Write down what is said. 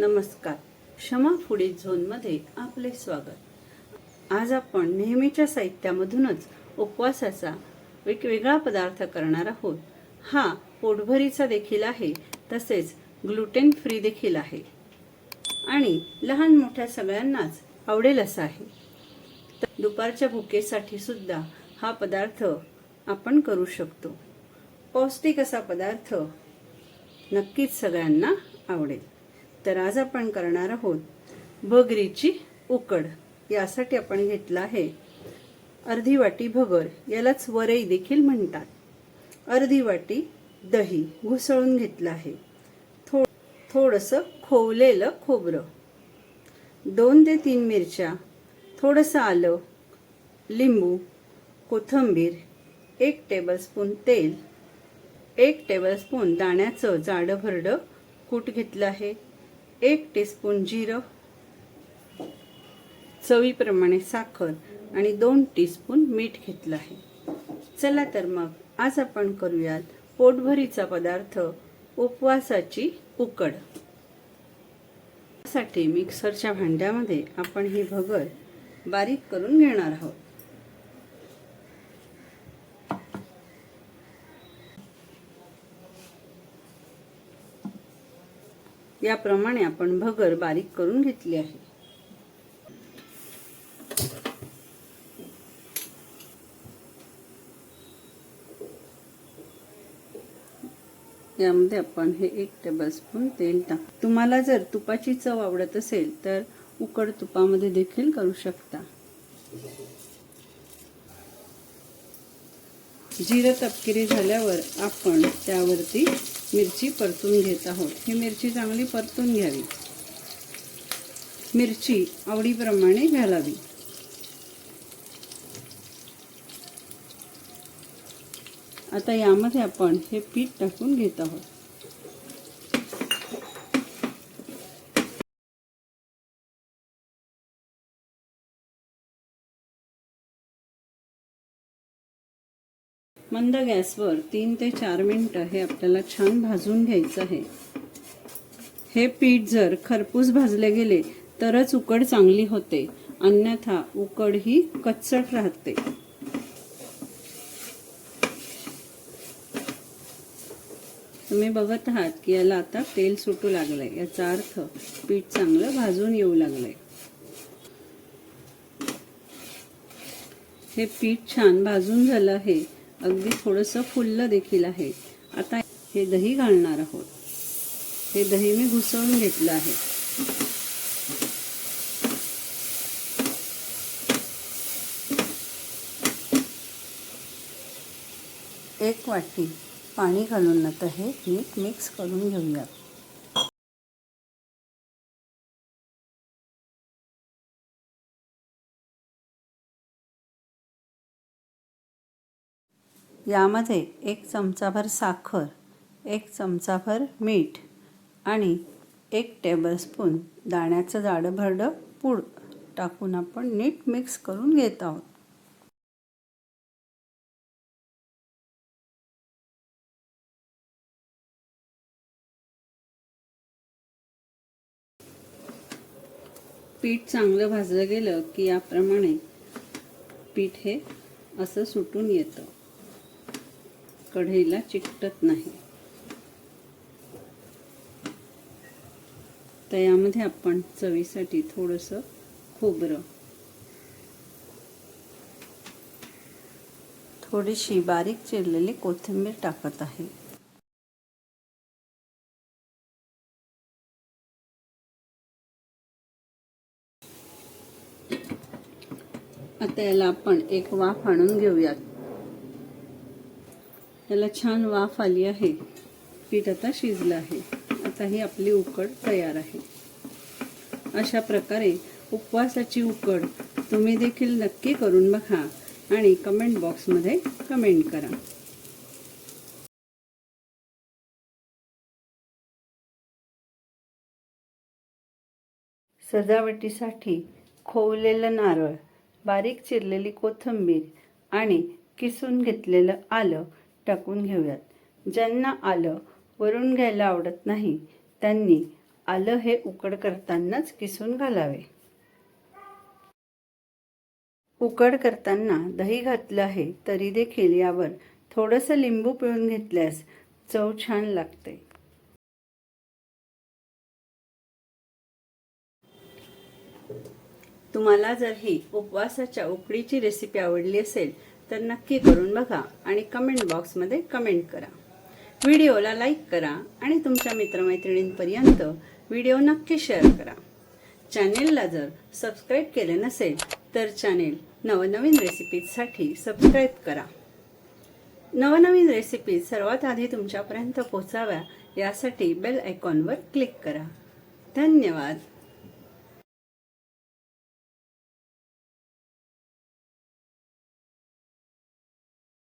नमस्कार. क्षमा फुडी झोनमध्ये आपले स्वागत. आज आपण नेहमीच्या साहित्यामधूनच उपवासाचा वेगवेगळा पदार्थ करणार आहोत. हा पोटभरीचा देखील आहे तसेच ग्लुटेन फ्री देखील आहे. आणि लहान मोठ्या सगळ्यांनाच आवडेल असा आहे. तर दुपारच्या भुकेसाठी सुद्धा हा पदार्थ आपण करू शकतो. पौष्टिक असा पदार्थ नक्कीच सगळ्यांना आवडेल. तर आज आपण करणार आहोत. भगरीची उकड यासाठी आपण घेतला आहे. अर्धी वाटी भगर यालाच वरई देखील म्हणतात. अर्धी वाटी दही घुसळून घेतलं आहे. थो थोडंसं खोवलेलं खोबरं. दोन ते तीन मिरच्या थोडंसं आलं लिंबू कोथिंबीर एक टेबलस्पून तेल एक टेबलस्पून दाण्याचं जाडं भरडं कूट घेतलं आहे. एक टीस्पून जिरं चवीप्रमाणे साखर आणि दोन टीस्पून मीठ घेतलं आहे. चला तर मग आज आपण करूयात पोटभरीचा पदार्थ उपवासाची उकड. साठी मिक्सरच्या भांड्यामध्ये आपण ही भगर बारीक करून घेणार आहोत. याप्रमाणे आपण भगर बारीक करून घेतली आहे. यामध्ये आपण हे एक टेबलस्पून तेल टाक तुम्हाला जर तुपाची चव आवडत असेल तर उकड तुपामध्ये देखील करू शकता. जिरं तपकिरी झाल्यावर आपण त्यावरती मिरची परतून घेत आहोत. ही मिरची चांगली परतून घ्यावी. मिरची आवडीप्रमाणे घालावी. आता यामध्ये आपण हे पीठ टाकून घेत आहोत. मंद गॅसवर तीन ते चार मिनटं हे आपल्याला छान भाजून घ्यायचं आहे. हे पीठ जर खरपूस भाजले गेले तरच उकड चांगली होते. अन्यथा उकड ही कच्चट राहते. तुम्ही बघत आहात की याला आता तेल सुटू लागलंय. याचा अर्थ पीठ चांगलं भाजून येऊ लागलंय. हे पीठ छान भाजून झालं आहे. अगदी थोडंसं फुललं देखील आहे. आता हे दही घालणार आहोत. हे दही मी घुसवून घेतलं आहे. एक वाटी पाणी घालून आता हे नीट मिक्स करून घेऊयात. यामध्ये एक चमचाभर साखर एक चमचाभर मीठ आणि एक टेबलस्पून दाण्याचं जाडं भरडं पूड टाकून आपण नीट मिक्स करून घेत आहोत. पीठ चांगलं भाजलं गेलं की याप्रमाणे पीठ हे असं सुटून येतं. कढईला चिकटत नाही. तर यामध्ये आपण चवीसाठी थोडंसं खोबरं. थोडीशी बारीक चिरलेली कोथिंबीर टाकत आहे. आता याला आपण एक वाफ आणून घेऊयात. याला छान वाफ आली आहे. पीठ आता शिजलं आहे. आता ही आपली उकड तयार आहे. अशा प्रकारे उपवासाची उकड तुम्ही देखील नक्की करून बघा आणि कमेंट बॉक्समध्ये कमेंट करा. सजावटीसाठी खोवलेलं नारळ बारीक चिरलेली कोथिंबीर आणि किसून घेतलेलं आलं टाकून घेऊयात. ज्यांना आलं वरून घ्यायला आवडत नाही त्यांनी आलं हे उकड करतानाच किसून घालावे. उकड करताना दही घातलं आहे तरी देखील यावर थोडंसं लिंबू पिळून घेतल्यास चव छान लागते. तुम्हाला जर ही उपवासाच्या उकडीची रेसिपी आवडली असेल तर नक्की करून बघा आणि कमेंट बॉक्समध्ये कमेंट करा. व्हिडिओला लाईक करा आणि तुमच्या मित्रमैत्रिणींपर्यंत व्हिडिओ नक्की शेअर करा. चॅनेलला जर सबस्क्राईब केले नसेल तर चॅनेल नवनवीन रेसिपीजसाठी सबस्क्राईब करा. नवनवीन रेसिपीज सर्वात आधी तुमच्यापर्यंत पोचाव्या यासाठी बेल आयकॉनवर क्लिक करा. धन्यवाद.